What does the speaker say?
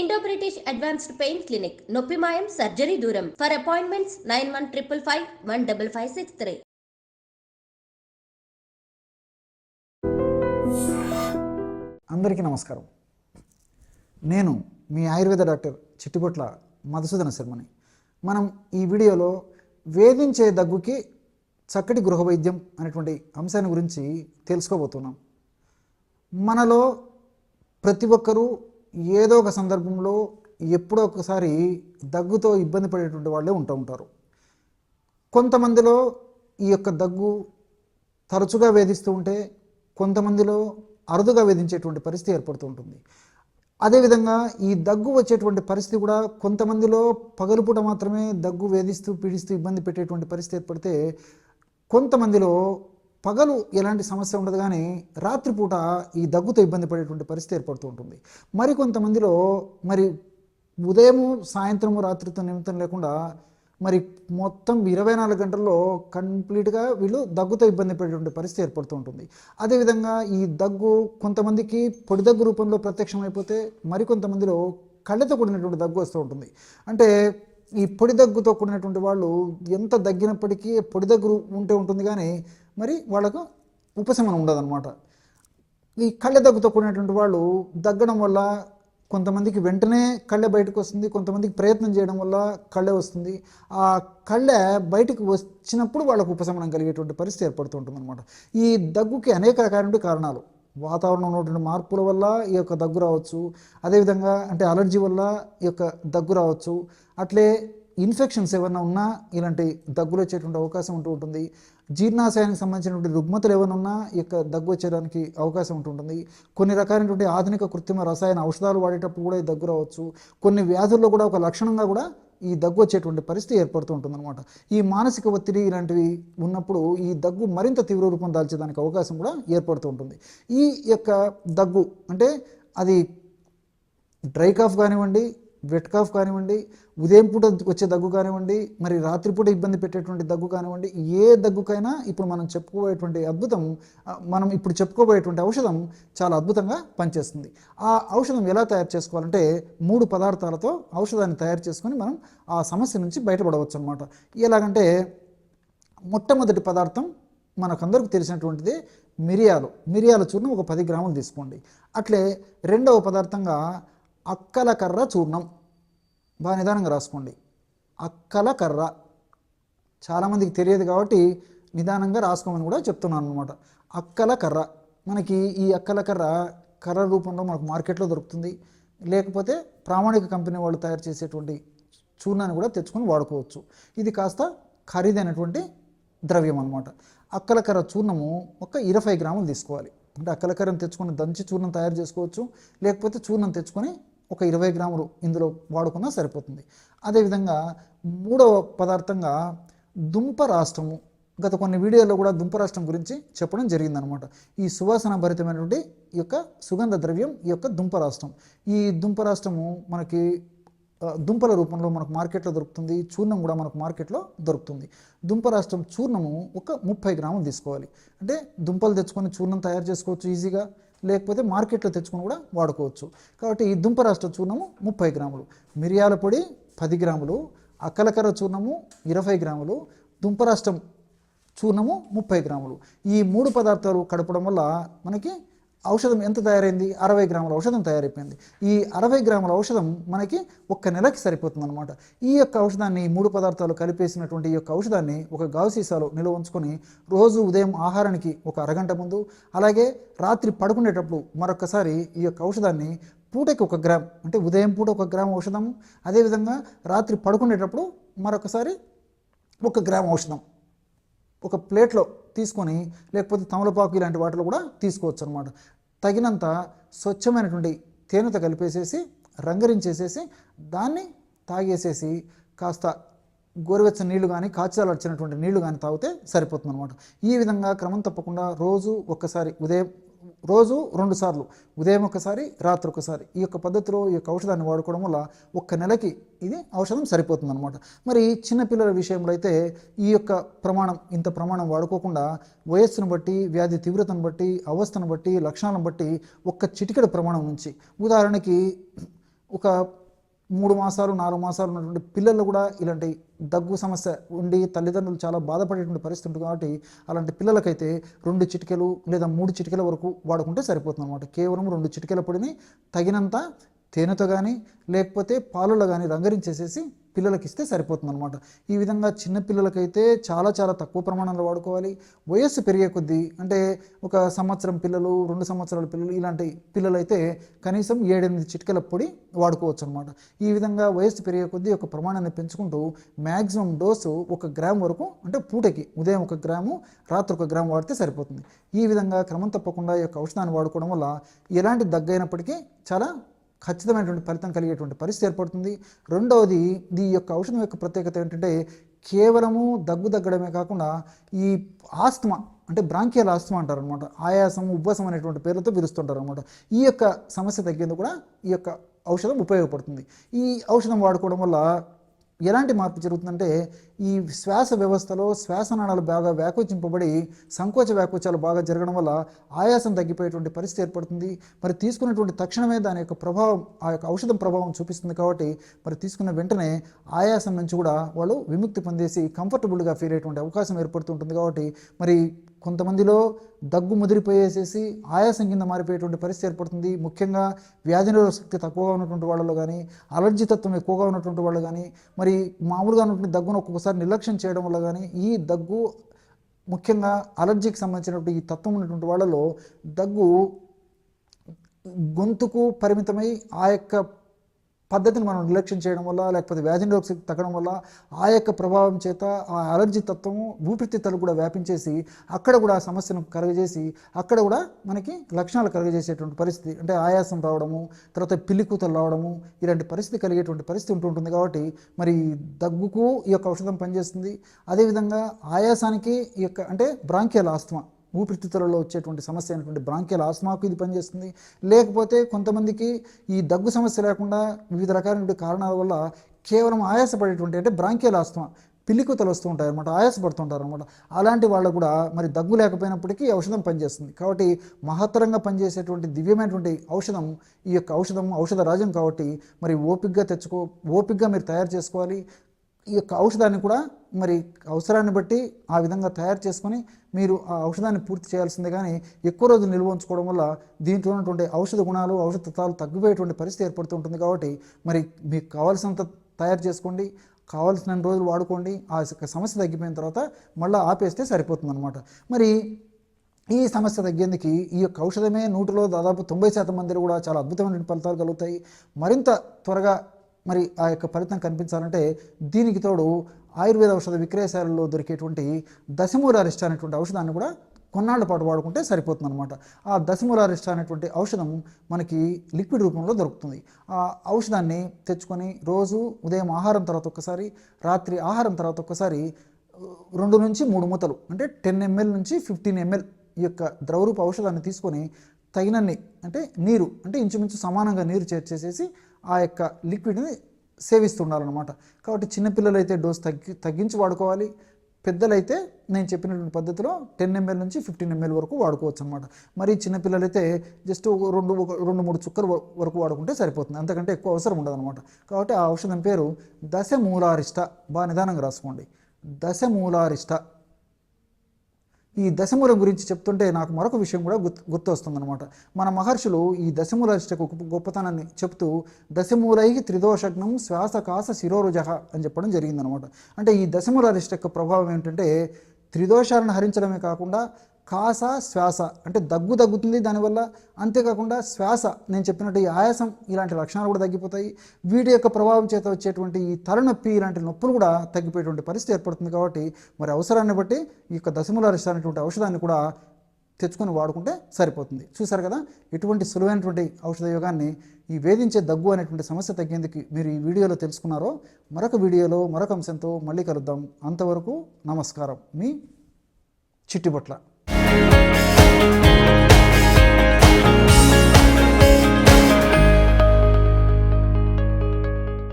Indo British advanced pain clinic నొప్పి మాయం surgery దూరం for appointments nine one triple five one double five six three అందరికీ నమస్కారం. నేను మీ ఆయుర్వేద డాక్టర్ చిట్టిపొట్ల మధుసూదన శర్మని. మనం ఈ వీడియోలో వేధించే దగ్గుకి చక్కటి గృహ వైద్యం అనేటువంటి అంశాన్ని గురించి తెలుసుకోబోతున్నాం. మనలో ప్రతి ఒక్కరూ ఏదో ఒక సందర్భంలో ఎప్పుడో ఒకసారి దగ్గుతో ఇబ్బంది పడేటువంటి వాళ్ళే ఉంటూ ఉంటారు. కొంతమందిలో ఈ యొక్క దగ్గు తరచుగా వేధిస్తూ ఉంటే కొంతమందిలో అరుదుగా వేధించేటువంటి పరిస్థితి ఏర్పడుతూ ఉంటుంది. అదేవిధంగా ఈ దగ్గు వచ్చేటువంటి పరిస్థితి కూడా కొంతమందిలో పగలుపూట మాత్రమే దగ్గు వేధిస్తూ పీడిస్తూ ఇబ్బంది పెట్టేటువంటి పరిస్థితి ఏర్పడితే కొంతమందిలో పగలు ఎలాంటి సమస్య ఉండదు కానీ రాత్రిపూట ఈ దగ్గుతో ఇబ్బంది పడేటువంటి పరిస్థితి ఏర్పడుతూ ఉంటుంది. మరి కొంతమందిలో మరి ఉదయము సాయంత్రము రాత్రితో నిమిత్తం లేకుండా మరి మొత్తం ఇరవై నాలుగు గంటల్లో కంప్లీట్గా వీళ్ళు దగ్గుతో ఇబ్బంది పడేటువంటి పరిస్థితి ఏర్పడుతూ ఉంటుంది. అదేవిధంగా ఈ దగ్గు కొంతమందికి పొడి దగ్గు రూపంలో ప్రత్యక్షమైపోతే మరికొంతమందిలో కళ్ళతో కూడినటువంటి దగ్గు వస్తూ ఉంటుంది. అంటే ఈ పొడి దగ్గుతో కూడినటువంటి వాళ్ళు ఎంత దగ్గినప్పటికీ పొడి దగ్గు ఉంటే ఉంటుంది కానీ మరి వాళ్ళకు ఉపశమనం ఉండదన్నమాట. ఈ కళ్ళ దగ్గుతో కూడినటువంటి వాళ్ళు దగ్గడం వల్ల కొంతమందికి వెంటనే కళ్ళె బయటకు వస్తుంది కొంతమందికి ప్రయత్నం చేయడం వల్ల కళ్ళె వస్తుంది. ఆ కళ్ళె బయటకు వచ్చినప్పుడు వాళ్ళకు ఉపశమనం కలిగేటువంటి పరిస్థితి ఏర్పడుతూ అనమాట ఈ దగ్గుకి అనేక రకాలైన కారణాలు. వాతావరణంలో ఉన్నటువంటి మార్పుల వల్ల ఈ యొక్క దగ్గు రావచ్చు. అదేవిధంగా అంటే అలర్జీ వల్ల ఈ యొక్క దగ్గు రావచ్చు. అట్లే ఇన్ఫెక్షన్స్ ఏమైనా ఉన్నా ఇలాంటి దగ్గులు వచ్చేటువంటి అవకాశం ఉంటూ ఉంటుంది. జీర్ణాశయానికి సంబంధించినటువంటి రుగ్మతలు ఏమైనా ఉన్నా యొక్క దగ్గు వచ్చేయడానికి అవకాశం ఉంటుంటుంది కొన్ని రకాలైనటువంటి ఆధునిక కృత్రిమ రసాయన ఔషధాలు వాడేటప్పుడు కూడా ఈ దగ్గు రావచ్చు. కొన్ని వ్యాధుల్లో కూడా ఒక లక్షణంగా కూడా ఈ దగ్గు వచ్చేటువంటి పరిస్థితి ఏర్పడుతూ ఉంటుందన్నమాట. ఈ మానసిక ఒత్తిడి ఇలాంటివి ఉన్నప్పుడు ఈ దగ్గు మరింత తీవ్ర రూపం దాల్చేదానికి అవకాశం కూడా ఏర్పడుతూ ఉంటుంది. ఈ యొక్క దగ్గు అంటే అది డ్రై కాఫ్ కానివ్వండి వెట్కాఫ్ కానివ్వండి ఉదయం పూట వచ్చే దగ్గు కానివ్వండి మరి రాత్రిపూట ఇబ్బంది పెట్టేటువంటి దగ్గు కానివ్వండి ఏ దగ్గుకైనా ఇప్పుడు మనం చెప్పుకోబోయేటువంటి అద్భుతం మనం ఇప్పుడు చెప్పుకోబోయేటువంటి ఔషధం చాలా అద్భుతంగా పనిచేస్తుంది. ఆ ఔషధం ఎలా తయారు చేసుకోవాలంటే మూడు పదార్థాలతో ఔషధాన్ని తయారు చేసుకొని మనం ఆ సమస్య నుంచి బయటపడవచ్చు అనమాట ఎలాగంటే మొట్టమొదటి పదార్థం మనకందరికి తెలిసినటువంటిది మిరియాలు. మిరియాల చూర్ణం ఒక పది గ్రాములు తీసుకోండి. అట్లే రెండవ పదార్థంగా అక్కల కర్ర చూర్ణం బాగా నిదానంగా రాసుకోండి. అక్కల కర్ర. చాలామందికి తెలియదు కాబట్టి నిదానంగా రాసుకోమని కూడా చెప్తున్నాను అనమాట అక్కల కర్ర. మనకి ఈ అక్కల కర్ర కర్ర రూపంలో మనకు మార్కెట్లో దొరుకుతుంది. లేకపోతే ప్రామాణిక కంపెనీ వాళ్ళు తయారు చేసేటువంటి చూర్ణాన్ని కూడా తెచ్చుకొని వాడుకోవచ్చు. ఇది కాస్త ఖరీదైనటువంటి ద్రవ్యం అనమాట అక్కలకర్ర చూర్ణము ఒక ఇరవై గ్రాములు తీసుకోవాలి. అంటే అక్కలకర్రను తెచ్చుకొని దంచి చూర్ణం తయారు చేసుకోవచ్చు. లేకపోతే చూర్ణం తెచ్చుకొని ఒక ఇరవై గ్రాములు ఇందులో వాడుకున్నా సరిపోతుంది. అదేవిధంగా మూడవ పదార్థంగా దుంప రాష్ట్రము గత కొన్ని వీడియోల్లో కూడా దుంప రాష్ట్రం గురించి చెప్పడం జరిగిందనమాట. ఈ సువాసన భరితమైనటువంటి ఈ యొక్క సుగంధ ద్రవ్యం ఈ యొక్క దుంప రాష్ట్రం. ఈ దుంప రాష్ట్రము మనకి దుంపల రూపంలో మనకు మార్కెట్లో దొరుకుతుంది చూర్ణం కూడా మనకు మార్కెట్లో దొరుకుతుంది. దుంప రాష్ట్రం చూర్ణము ఒక ముప్పై గ్రాములు తీసుకోవాలి. అంటే దుంపలు తెచ్చుకొని చూర్ణం తయారు చేసుకోవచ్చు ఈజీగా. లేకపోతే మార్కెట్లో తెచ్చుకొని కూడా వాడుకోవచ్చు. కాబట్టి ఈ దుంప రాష్ట్ర చూర్ణము ముప్పై గ్రాములు మిరియాల పొడి పది గ్రాములు అక్కలకర చూర్ణము ఇరవై గ్రాములు దుంప రాష్ట్రం చూర్ణము ముప్పై గ్రాములు. ఈ మూడు పదార్థాలు కడపడం వల్ల మనకి ఔషధం ఎంత తయారైంది? అరవై గ్రాముల ఔషధం తయారైపోయింది. ఈ అరవై గ్రాముల ఔషధం మనకి ఒక్క నెలకి సరిపోతుంది అనమాట ఈ యొక్క ఔషధాన్ని మూడు పదార్థాలు కలిపేసినటువంటి ఈ యొక్క ఔషధాన్ని ఒక గాజు సీసాలో నిల్వ ఉంచుకొని రోజు ఉదయం ఆహారానికి ఒక అరగంట ముందు అలాగే రాత్రి పడుకునేటప్పుడు మరొకసారి ఈ యొక్క ఔషధాన్ని పూటకి ఒక గ్రామ్ అంటే ఉదయం పూట ఒక గ్రామ్ ఔషధం అదేవిధంగా రాత్రి పడుకునేటప్పుడు మరొకసారి ఒక గ్రామ్ ఔషధం. ఒక ప్లేట్లో తీసుకొని లేకపోతే తమలపాకు ఇలాంటి వాటిలో కూడా తీసుకోవచ్చు అనమాట తగినంత స్వచ్ఛమైనటువంటి తేనెతో కలిపేసేసి రంగరించేసేసి దాన్ని తాగేసేసి కాస్త గోరువెచ్చని నీళ్ళు కానీ కాచాలర్చినటువంటి నీళ్ళు కానీ తాగితే సరిపోతుంది అనమాట ఈ విధంగా క్రమం తప్పకుండా రోజు ఒక్కసారి ఉదయం రోజు రెండు సార్లు ఉదయం ఒకసారి రాత్రి ఒకసారి ఈ యొక్క పద్ధతిలో ఈ యొక్క ఔషధాన్ని వాడుకోవడం వల్ల ఒక్క నెలకి ఇది ఔషధం సరిపోతుంది అనమాట మరి చిన్నపిల్లల విషయంలో అయితే ఈ యొక్క ప్రమాణం ఇంత ప్రమాణం వాడుకోకుండా వయస్సును బట్టి వ్యాధి తీవ్రతను బట్టి అవస్థను బట్టి లక్షణాలను బట్టి ఒక్క చిటికెడు ప్రమాణం నుంచి. ఉదాహరణకి ఒక మూడు మాసాలు నాలుగు మాసాలు ఉన్నటువంటి పిల్లలు కూడా ఇలాంటి దగ్గు సమస్య ఉండి తల్లిదండ్రులు చాలా బాధపడేటువంటి పరిస్థితి ఉంటుంది కాబట్టి అలాంటి పిల్లలకైతే రెండు చిటికెలు లేదా మూడు చిటికెల వరకు వాడుకుంటే సరిపోతుంది అనమాట కేవలం రెండు చిటికెల పొడిని తగినంత తేనెతో కానీ లేకపోతే పాలలో కానీ రంగరించేసేసి పిల్లలకి ఇస్తే సరిపోతుంది అనమాట ఈ విధంగా చిన్న పిల్లలకైతే చాలా చాలా తక్కువ ప్రమాణంలో వాడుకోవాలి. వయస్సు పెరిగే కొద్దీ అంటే ఒక సంవత్సరం పిల్లలు రెండు సంవత్సరాల పిల్లలు ఇలాంటి పిల్లలైతే కనీసం ఏడెనిమిది చిట్కల పొడి వాడుకోవచ్చు అనమాట ఈ విధంగా వయస్సు పెరిగే కొద్దీ ఒక ప్రమాణాన్ని పెంచుకుంటూ మ్యాక్సిమం డోసు ఒక గ్రామ్ వరకు అంటే పూటకి ఉదయం ఒక గ్రాము రాత్రి ఒక గ్రామ్ వాడితే సరిపోతుంది. ఈ విధంగా క్రమం తప్పకుండా ఈ యొక్క ఔషధాన్ని వాడుకోవడం వల్ల ఎలాంటి దగ్గైనప్పటికీ చాలా ఖచ్చితమైనటువంటి ఫలితం కలిగేటువంటి పరిస్థితి ఏర్పడుతుంది. రెండవది ఈ యొక్క ఔషధం యొక్క ప్రత్యేకత ఏంటంటే కేవలము దగ్గు తగ్గడమే కాకుండా ఈ ఆస్తమా అంటే బ్రాంకియల్ ఆస్తమా అంటారు అనమాట ఆయాసం ఉబ్బసం అనేటువంటి పేర్లతో పిలుస్తుంటారు అనమాట ఈ యొక్క సమస్య తగ్గేందుకు కూడా ఈ యొక్క ఔషధం ఉపయోగపడుతుంది. ఈ ఔషధం వాడుకోవడం వల్ల ఎలాంటి మార్పు జరుగుతుందంటే ఈ శ్వాస వ్యవస్థలో శ్వాసనాళాలు బాగా వ్యాకోచింపబడి సంకోచ వ్యాకోచాలు బాగా జరగడం వల్ల ఆయాసం తగ్గిపోయేటువంటి పరిస్థితి ఏర్పడుతుంది. మరి తీసుకున్నటువంటి తక్షణమే దాని యొక్క ప్రభావం ఆ యొక్క ఔషధం ప్రభావం చూపిస్తుంది కాబట్టి మరి తీసుకున్న వెంటనే ఆయాసం నుంచి కూడా వాళ్ళు విముక్తి పొందేసి కంఫర్టబుల్గా ఫీల్ అయ్యేటువంటి అవకాశం ఏర్పడుతుంటుంది కాబట్టి మరి కొంతమందిలో దగ్గు ముదిరిపోయేసేసి ఆయాసం కింద మారిపోయేటువంటి పరిస్థితి ఏర్పడుతుంది. ముఖ్యంగా వ్యాధి నిరోధక శక్తి తక్కువగా ఉన్నటువంటి వాళ్ళలో కానీ అలర్జీ తత్వం ఎక్కువగా ఉన్నటువంటి వాళ్ళు కానీ మరి మామూలుగా ఉన్నటువంటి దగ్గును ఒక్కొక్కసారి నిర్లక్ష్యం చేయడం వల్ల కానీ ఈ దగ్గు ముఖ్యంగా అలర్జీకి సంబంధించినటువంటి ఈ తత్వం ఉన్నటువంటి వాళ్ళలో దగ్గు గొంతుకు పరిమితమై ఆ యొక్క పద్ధతిని మనం నిర్లక్ష్యం చేయడం వల్ల లేకపోతే వ్యాధి నిరోధక తగ్గడం వల్ల ఆ యొక్క ప్రభావం చేత ఆ అలర్జీ తత్వము ఊపిరితిత్తులు కూడా వ్యాపించేసి అక్కడ కూడా ఆ సమస్యను కలుగజేసి అక్కడ కూడా మనకి లక్షణాలు కలుగజేసేటువంటి పరిస్థితి అంటే ఆయాసం రావడము తర్వాత పిల్లికూతలు రావడము ఇలాంటి పరిస్థితి కలిగేటువంటి పరిస్థితి ఉంటుంటుంది కాబట్టి మరి దగ్గుకు ఈ యొక్క ఔషధం పనిచేస్తుంది. అదేవిధంగా ఆయాసానికి ఈ యొక్క అంటే బ్రాంకియల్ ఆస్తమా ఊపిరితిత్తులలో వచ్చేటువంటి సమస్య అయినటువంటి బ్రాంకియల్ ఆస్మాకు ఇది పనిచేస్తుంది. లేకపోతే కొంతమందికి ఈ దగ్గు సమస్య లేకుండా వివిధ రకాలైనటువంటి కారణాల వల్ల కేవలం ఆయాసపడేటువంటి అంటే బ్రాంకియల్ ఆస్మా పిల్లికూతలు వస్తూ ఉంటాయి అనమాట ఆయాసపడుతుంటారు అనమాట అలాంటి వాళ్ళు కూడా మరి దగ్గు లేకపోయినప్పటికీ ఔషధం పనిచేస్తుంది. కాబట్టి మహత్తరంగా పనిచేసేటువంటి దివ్యమైనటువంటి ఔషధం ఈ యొక్క ఔషధం ఔషధ రాజం కాబట్టి మరి ఓపిగ్గా తెచ్చుకో ఓపిగ్గా మీరు తయారు చేసుకోవాలి. ఈ యొక్క ఔషధాన్ని కూడా మరి అవసరాన్ని బట్టి ఆ విధంగా తయారు చేసుకొని మీరు ఆ ఔషధాన్ని పూర్తి చేయాల్సిందే కానీ ఎక్కువ రోజులు నిల్వ ఉంచుకోవడం వల్ల దీంట్లో ఉన్నటువంటి ఔషధ గుణాలు ఔషధ తత్వాలు తగ్గిపోయేటువంటి పరిస్థితి ఏర్పడుతుంటుంది కాబట్టి మరి మీకు కావాల్సినంత తయారు చేసుకోండి కావాల్సిన రోజులు వాడుకోండి ఆ యొక్క సమస్య తగ్గిపోయిన తర్వాత మళ్ళీ ఆపేస్తే సరిపోతుంది మరి ఈ సమస్య తగ్గేందుకు ఈ యొక్క ఔషధమే నూటిలో దాదాపు తొంభై శాతం మందిలో కూడా చాలా అద్భుతమైన ఫలితాలు కలుగుతాయి. మరింత త్వరగా మరి ఆ యొక్క ఫలితం కనిపించాలంటే దీనికి తోడు ఆయుర్వేద ఔషధ విక్రయశాలలో దొరికేటువంటి దశమూలారిష్ట అనేటువంటి ఔషధాన్ని కూడా కొన్నాళ్ళ పాటు వాడుకుంటే సరిపోతుంది అనమాట ఆ దశమూలారిష్ట అనేటువంటి ఔషధం మనకి లిక్విడ్ రూపంలో దొరుకుతుంది. ఆ ఔషధాన్ని తెచ్చుకొని రోజు ఉదయం ఆహారం తర్వాత ఒక్కసారి రాత్రి ఆహారం తర్వాత ఒక్కసారి రెండు నుంచి మూడు మూతలు అంటే టెన్ ఎంఎల్ నుంచి ఫిఫ్టీన్ ఎంఎల్ ఈ యొక్క ద్రవరూప ఔషధాన్ని తీసుకొని తగినన్ని అంటే నీరు అంటే ఇంచుమించు సమానంగా నీరు చేర్చేసేసి ఆ యొక్క లిక్విడ్ని సేవిస్తుండాలన్నమాట కాబట్టి చిన్నపిల్లలు అయితే డోస్ తగ్గి తగ్గించి వాడుకోవాలి. పెద్దలైతే నేను చెప్పినటువంటి పద్ధతిలో టెన్ ఎంఎల్ నుంచి ఫిఫ్టీన్ ఎంఎల్ వరకు వాడుకోవచ్చు అనమాట మరి చిన్నపిల్లలైతే జస్ట్ ఒక రెండు ఒక రెండు మూడు చుక్కలు వరకు వాడుకుంటే సరిపోతుంది. అంతకంటే ఎక్కువ అవసరం ఉండదు అనమాట కాబట్టి ఆ ఔషధం పేరు దశమూలారిష్ట. బాగా నిదానంగా రాసుకోండి. దశమూలారిష్ట ఈ దశముల గురించి చెప్తుంటే నాకు మరొక విషయం కూడా గుర్తు గుర్తొస్తుందనమాట మన మహర్షులు ఈ దశమూలారిష్టకు గొప్పతనాన్ని చెప్తూ దశమూలై త్రిదోషగ్నం శ్వాసకాస శిరోరుజహ అని చెప్పడం జరిగిందనమాట అంటే ఈ దశమూలారిష్ట యొక్క ప్రభావం ఏంటంటే త్రిదోషాలను హరించడమే కాకుండా కాస శ్వాస అంటే దగ్గు తగ్గుతుంది దానివల్ల అంతేకాకుండా శ్వాస నేను చెప్పినట్టు ఈ ఆయాసం ఇలాంటి లక్షణాలు కూడా తగ్గిపోతాయి. వీటి యొక్క ప్రభావం చేత వచ్చేటువంటి ఈ తలనొప్పి ఇలాంటి నొప్పులు కూడా తగ్గిపోయేటువంటి పరిస్థితి ఏర్పడుతుంది కాబట్టి మరి అవసరాన్ని బట్టి ఈ యొక్క దశమూలారిష్ట అనేటువంటి ఔషధాన్ని కూడా తెచ్చుకొని వాడుకుంటే సరిపోతుంది. చూసారు కదా? ఇటువంటి సులువైనటువంటి ఔషధ యోగాన్ని ఈ వేధించే దగ్గు అనేటువంటి సమస్య తగ్గేందుకు మీరు ఈ వీడియోలో తెలుసుకున్నారో మరొక వీడియోలో మరొక అంశంతో మళ్ళీ కలుద్దాం. అంతవరకు నమస్కారం. మీ చిట్టిబొట్ల. Thank you.